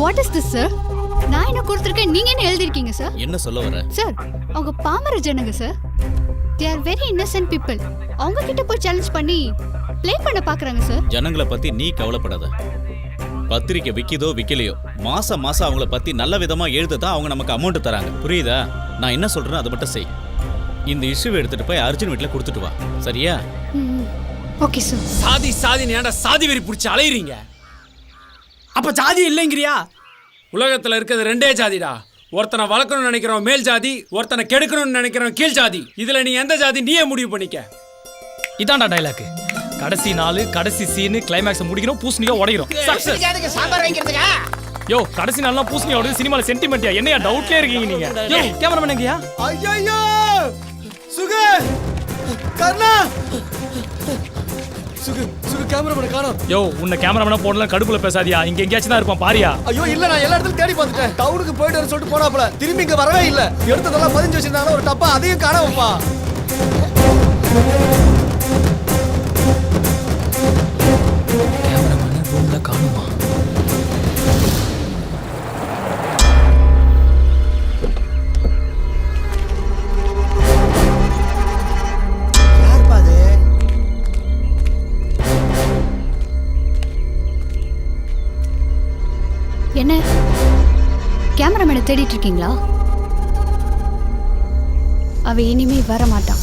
What is this sir நான் என்ன கொடுத்துருக்கேன்? நீங்க என்ன எழுதிருக்கீங்க சார் என்ன சொல்ல வர? சார் அவங்க பாமர ஜனங்க sir they are very innocent people அவங்க கிட்ட போய் சேலஞ்ச் பண்ணி ப்ளே பண்ண பாக்குறாங்க சார் ஜனங்களை பத்தி நீ கவலைப்படாத. பத்திரிக்கை விக்கிதோ விக்கலையோ மாசம் மாசம் அவங்கள பத்தி நல்ல விதமா எழுத தான் அவங்க நமக்கு அமௌண்ட் தராங்க. புரியுதா? நான் என்ன சொல்றேனோ அதை மட்டும் செய். இந்த இஷ்யூவை எடுத்துட்டு போய் அர்ஜுன் வீட்டுல கொடுத்துட்டு வா. சரியா? ஓகே சார் சாதி சாதி ஏன்டா சாதி வெறி பிடிச்சி அலையுறீங்க? அப்ப ஜாதி இல்லைங்கிறியா? உலகத்துல இருக்கிறது ரெண்டே ஜாதிடா. ஒருத்தனை வளர்க்கணும்னு நினைக்கிறோம் மேல் ஜாதி ஒருத்தனை கெடுக்கணும்னு நினைக்கிறோம் கீழ் ஜாதி. இதுல நீ எந்த ஜாதி நீயே முடிவு பண்ணிக்க. இதான்டா டைலாக் கடைசி நாள் கடைசி சீனு கிளைமேக்ஸ் முடிக்கணும் பூசணியா உடைக்கிறோம் சாம்பார் யோ கடைசி நாள்லாம் பூசணியா உடைது சினிமால சென்டிமெண்ட்டியா என்னையா டவுட்லயே இருக்கீங்க நீங்க? யோ கேமராமேன் எங்கயா? ஐயோ சுகு கர்ணா! சுகு சுகு கேமரா காணோம். யோ உன்னை கேமராமேனா போடலாம் கடுப்புல பேசாதியா? இங்க எங்கேயாச்சும் தான் இருப்பான் பாரியா? ஐயோ இல்ல நான் எல்லா இடத்துலயும் தேடி பார்த்துட்டேன். டவுனுக்கு போயிட்டு வர சொல்லிட்டு போனாப்ல திரும்பி இங்க வரவே இல்ல. எடுத்ததெல்லாம் பதிஞ்சு வச்சிருந்தாங்க ஒரு டப்பா அதையும் காணாமப்பா கேமராமேன் தேடிட்டு இருக்கீங்களா அவ இனிமே வர மாட்டான்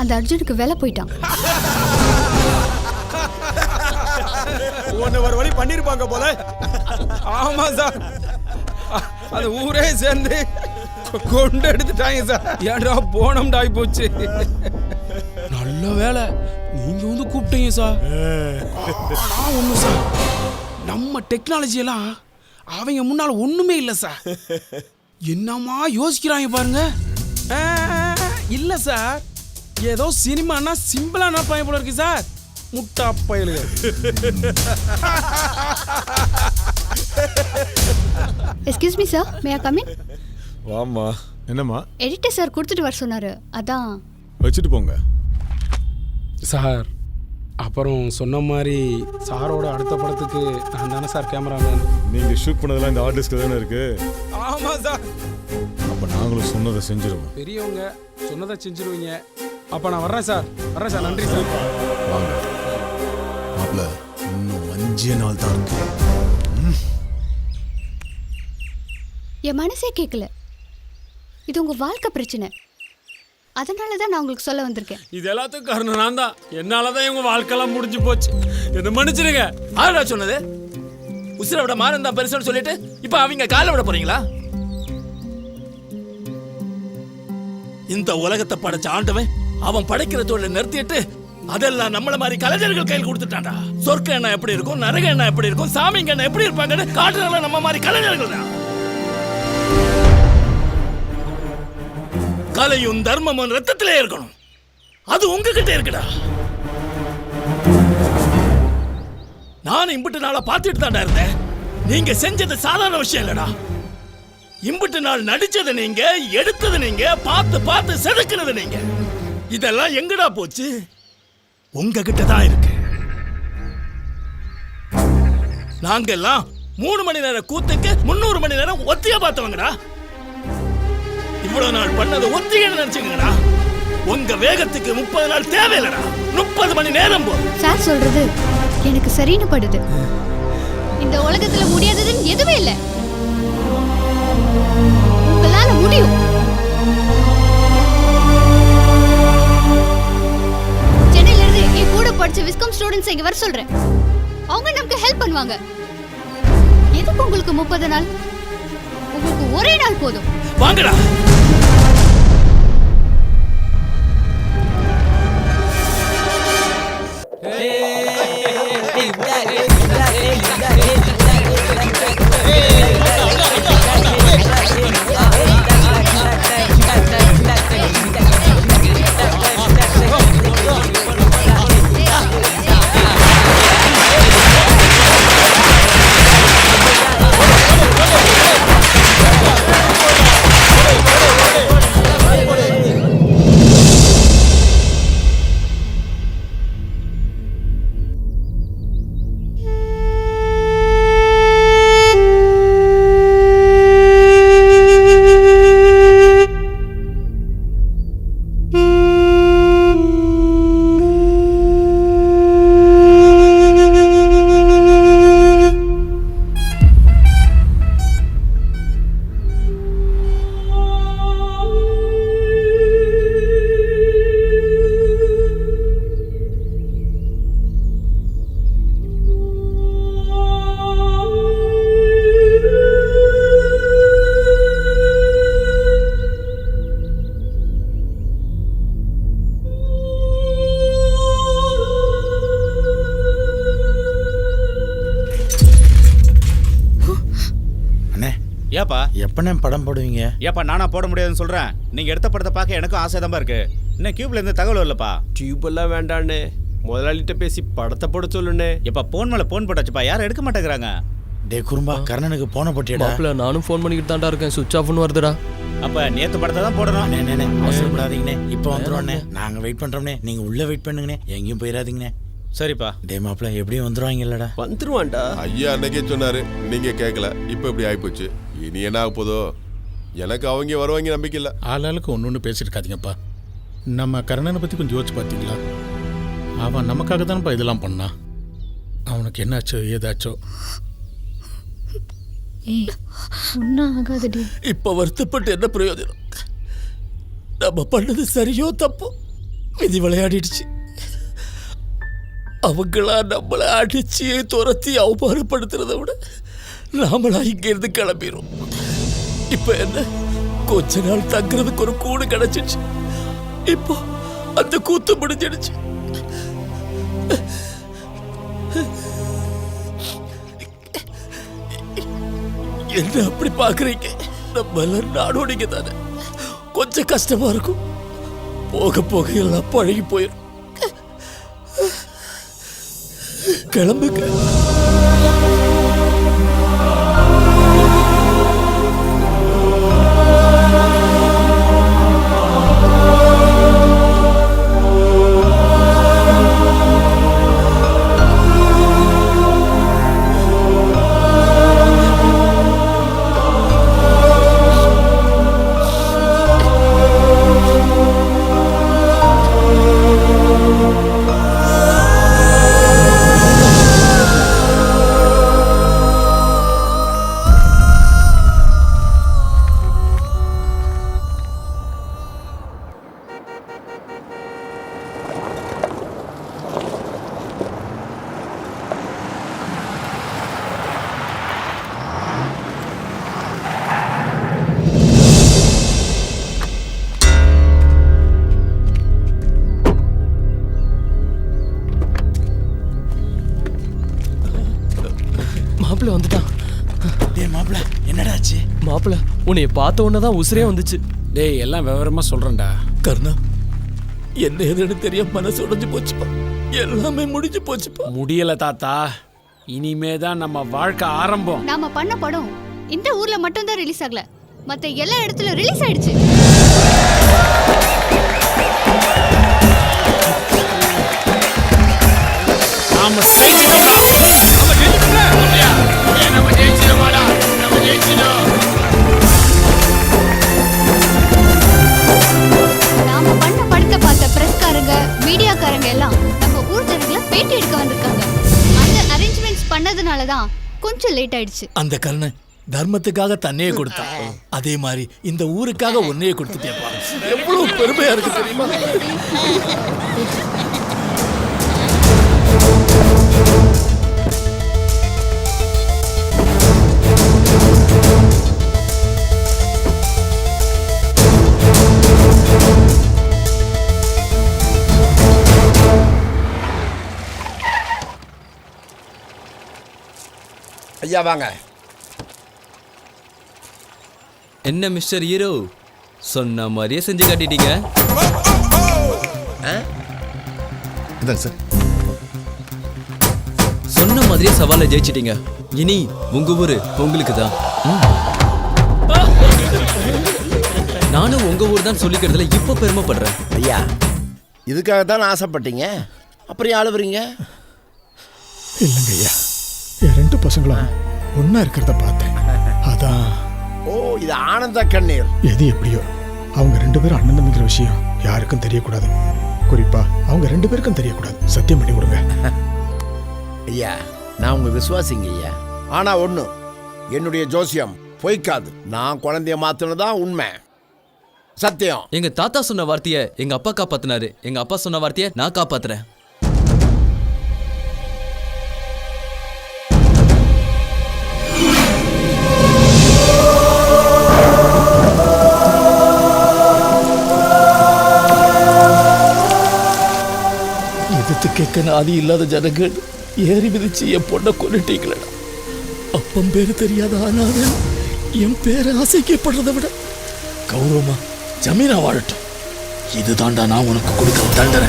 அந்த அர்ஜுனுக்கு வேலை போயிட்டான் ஒன்னு ஒரு வழி பண்ணிருப்பாங்க போல ஆமா சார் அது ஊரே சேர்ந்து கொண்டு எடுத்துட்டாங்க சார் ஏன்டா போனோம்டா போச்சு நல்ல வேலை நீங்க வந்து கூப்பிட்டீங்க சார் ஆனா ஒண்ணு சார் நம்ம டெக்னாலஜி எல்லாம் அவங்க முன்னால ஒண்ணுமே இல்ல சார் என்னமா யோசிக்கிறாங்க பாருங்க. இல்ல சார் ஏதோ சினிமானா சிம்பிளா நினைப்பாங்க போல இருக்கு சார் முட்டா பயலுங்க excuse me sir may I come in வாம்மா. என்னம்மா? எடிட்டர் சார் கொடுத்துட்டு வர சொன்னாரு. அதான். வச்சுட்டு போங்க. சார் அப்புறம் சொன்ன மாதிரி சாரோட அடுத்த படத்துக்கு நான் தானே சார் கேமராமேன் நீங்க ஷூட் பண்ணதெல்லாம் இந்த ஆர்டிஸ்ட்ல தானே இருக்கு? ஆமா சார். அப்ப நாங்களும் சொன்னதை செஞ்சிருவோம். பெரியவங்க சொன்னதை செஞ்சிருவீங்க. அப்போ நான் வர்றேன் சார். வர்றேன் சார். நன்றி சார். வாங்க. மாப்ள இன்னும் அஞ்சே நாள் தான் இருக்கு. என் மனசே கேட்கல இது உங்க வாழ்க்கை பிரச்சனை. அதனால தான் நான் உங்களுக்கு சொல்ல வந்திருக்கேன். இது எல்லாத்துக்கும் காரணம் நான் தான் என்னால தான் இவங்க வாழ்க்கையெல்லாம் முடிஞ்சு போச்சு. என்ன மன்னிச்சிருங்க ஆடா சொன்னது? உசிரை விட மாறன் தான் பெருசுன்னு சொல்லிட்டு இப்போ அவங்க காலை விட போறீங்களா? இந்த உலகத்தை படைச்ச ஆண்டவன் அவன் படைக்கிற தொழிலை நிறுத்திட்டு அதெல்லாம் நம்மள மாதிரி கலைஞர்கள் கையில் கொடுத்துட்டான்டா. சொர்க்க எண்ணம் எப்படி இருக்கும்? நரக எண்ணம் எப்படி இருக்கும்? சாமிங்க எண்ணம் எப்படி இருப்பாங்கன்னு காட்டுறதுல நம்ம மாதிரி கலைஞர்கள் தான். கலையும் தர்மமும் ரத்தத்திலே இருக்கணும். அது உங்ககிட்ட இருக்குடா. நான் இம்புட்டு நாளை பார்த்துட்டு தாண்டா இருந்தேன். நீங்க செஞ்சது சாதாரண விஷயம் இல்லடா. இம்புட்டு நாள் நடிச்சது நீங்க எடுத்தது நீங்க பார்த்து பார்த்து செதுக்குனது நீங்க. இதெல்லாம் எங்கடா போச்சு? உங்ககிட்ட தான் இருக்கு. நாங்க எல்லாம் மூணு மணி நேரம் கூத்துக்கு முன்னூறு மணி நேரம் ஒத்தியா பார்த்தவங்கடா. இவ்வளவு நாள் பண்ணது ஒத்திகை நினைச்சுக்கங்கடா? உங்க வேகத்துக்கு முப்பது நாள் தேவையில்லடா. முப்பது மணி நேரம் போதும். சார் சொல்றது எனக்கு சரின்னு படுது. இந்த உலகத்துல முடியாததுன்னு எதுவுமே இல்லை. உங்களால முடியும். சென்னையில இருந்து என் கூட படிச்ச விஸ்காம் ஸ்டூடெண்ட்ஸ் இங்க வர சொல்றேன். அவங்க நமக்கு ஹெல்ப் பண்ணுவாங்க. எதுக்கு உங்களுக்கு முப்பது நாள்? உங்களுக்கு ஒரே நாள் போதும். வாங்கடா Hey! எப்பண்ணே படம் போடுவீங்க? ஏப்பா நானா போட முடியாதுன்னு சொல்றேன். நீங்க எடுத்த படத்தை பார்க்க எனக்கும் ஆசை இருக்கு. இன்னும் கியூப்ல இருந்து தகவல் வரலப்பா. டியூப் எல்லாம் வேண்டாண்ணே. முதலாளிகிட்ட பேசி படத்தை போட சொல்லுண்ணே. எப்பா போன் மேல போன் போட்டாச்சுப்பா. யாரும் எடுக்க மாட்டேங்கிறாங்க. டே குறும்பா கர்ணனுக்கு போன போட்டியடா. மாப்பிள்ள நானும் ஃபோன் பண்ணிக்கிட்டு தான்டா இருக்கேன். சுவிச் ஆஃப்னு வருதுடா. அப்ப நேத்து படத்தை தான் போடணும். அவசரப்படாதீங்கண்ணே. இப்போ வந்துருவோண்ணே நாங்க வெயிட் பண்றோம்ண்ணே. நீங்க உள்ள வெயிட் பண்ணுங்கண்ணே. எங்கேயும் போயிடாதீங்கண்ணே. சரிப்பா. டே மாப்பிள்ள எப்படியும் வந்துருவாங்கல்லடா. வந்துருவான்டா. ஐயா அன்னைக்கே சொன்னாரு நீங்க கேட்கல இப்போ இப்படி ஆயிப்போச்சு. இனி என்ன ஆக போதோ? எனக்கு அவங்க வருவாங்க நம்பிக்கை இல்லை. ஆளாளுக்கு ஒன்று ஒன்று பேசிட்டு இருக்காதீங்கப்பா நம்ம கர்ணனை பற்றி கொஞ்சம் யோசிச்சு பார்த்தீங்களா? அவன் நமக்காக தானப்பா இதெல்லாம் பண்ணான் அவனுக்கு என்னாச்சோ ஏதாச்சோ. ஏய் ஒன்றும் ஆகாதடி. இப்ப வருத்தப்பட்டு என்ன பிரயோஜனம்? நம்ம பண்ணது சரியோ தப்போ? விதி விளையாடிடுச்சு. அவங்களா நம்மளை அடிச்சு துரத்தி அவமானப்படுத்துறத விட நாமளா இங்கேருந்து கிளம்பிடும் இப்ப என்ன? கொஞ்ச நாள் தங்குறதுக்கு ஒரு கூடு கிடைச்சிச்சு இப்போ அந்த கூத்து முடிஞ்சிடுச்சு. என்ன அப்படி பாக்குறீங்க நம்ம எல்லாம் நாடோடிங்க தானே. கொஞ்சம் கஷ்டமா இருக்கும். போக போக எல்லாம் பழகி போயிடும் കിളമ്പുക உன்னைய பார்த்த உடனே தான் உசுரே வந்துச்சு. டேய் எல்லாம் விவரமா சொல்றேன்டா. கர்ணா என்ன ஏதுன்னு தெரியாம மனசு உடைஞ்சு போச்சுப்பா. எல்லாமே முடிஞ்சு போச்சுப்பா. முடியல தாத்தா. இனிமே தான் நம்ம வாழ்க்கை ஆரம்பம். நாம பண்ண படம் இந்த ஊர்ல மட்டும் தான் ரிலீஸ் ஆகல. மத்த எல்லா இடத்துல ரிலீஸ் ஆயிடுச்சு. நாம கொஞ்சம் லேட் ஆயிடுச்சு. அந்த கர்ணன் தர்மத்துக்காக தன்னையே கொடுத்தான் அதே மாதிரி இந்த ஊருக்காக உன்னையே கொடுத்துட்டேப்பா. எவ்வளவு பெருமையா இருக்கு தெரியுமா? ஐயா வாங்க. என்ன மிஸ்டர் ஹீரோ? சொன்ன மாதிரியே செஞ்சு காட்டிட்டீங்க. இதாங்க சார். சொன்ன மாதிரியே சவாலை ஜெயிச்சிட்டீங்க. இனி உங்க ஊரு உங்களுக்கு தான். நானும் உங்க ஊர் தான் சொல்லிக்கிறதுல இப்ப பெருமைப்படுறேன். ஐயா இதுக்காக தான் ஆசைப்பட்டீங்க. அப்புறம் அழுவுறீங்க இல்லைங்க ஐயா. என் ரெண்டு பசங்களும் ஒன்றா இருக்கிறத பார்த்தேன். அதான். ஓ இது ஆனந்த கண்ணீர். எது எப்படியோ அவங்க ரெண்டு பேரும் அண்ணன் தம்பிங்கிற விஷயம் யாருக்கும் தெரியக்கூடாது. குறிப்பா அவங்க ரெண்டு பேருக்கும் தெரியக்கூடாது. சத்தியம் பண்ணி கொடுங்க. ஐயா நான் உங்க விசுவாசிங்க ஐயா. ஆனா ஒண்ணு என்னுடைய ஜோசியம் பொய்க்காது. நான் குழந்தைய மாத்துனதான் உண்மை. சத்தியம். எங்க தாத்தா சொன்ன வார்த்தைய எங்க அப்பா காப்பாத்தினாரு. எங்க அப்பா சொன்ன வார்த்தைய நான் காப்பாத்துறேன். எனக்குன்னு கேட்க இல்லாத ஜனங்கள் ஏறி மிதிச்சு என் பொண்ணை கொண்டுட்டீங்களா அப்பம் பேரு தெரியாத ஆனாலும் என் பேரை அசைக்கப்படுறதை விட. கௌரவமா ஜமீனா வாழட்டும். இதுதான்டா நான் உனக்கு கொடுக்க தண்டனை.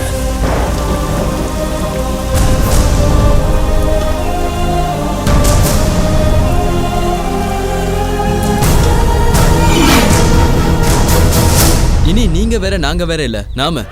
இனி நீங்க வேற நாங்க வேற இல்ல. நாம.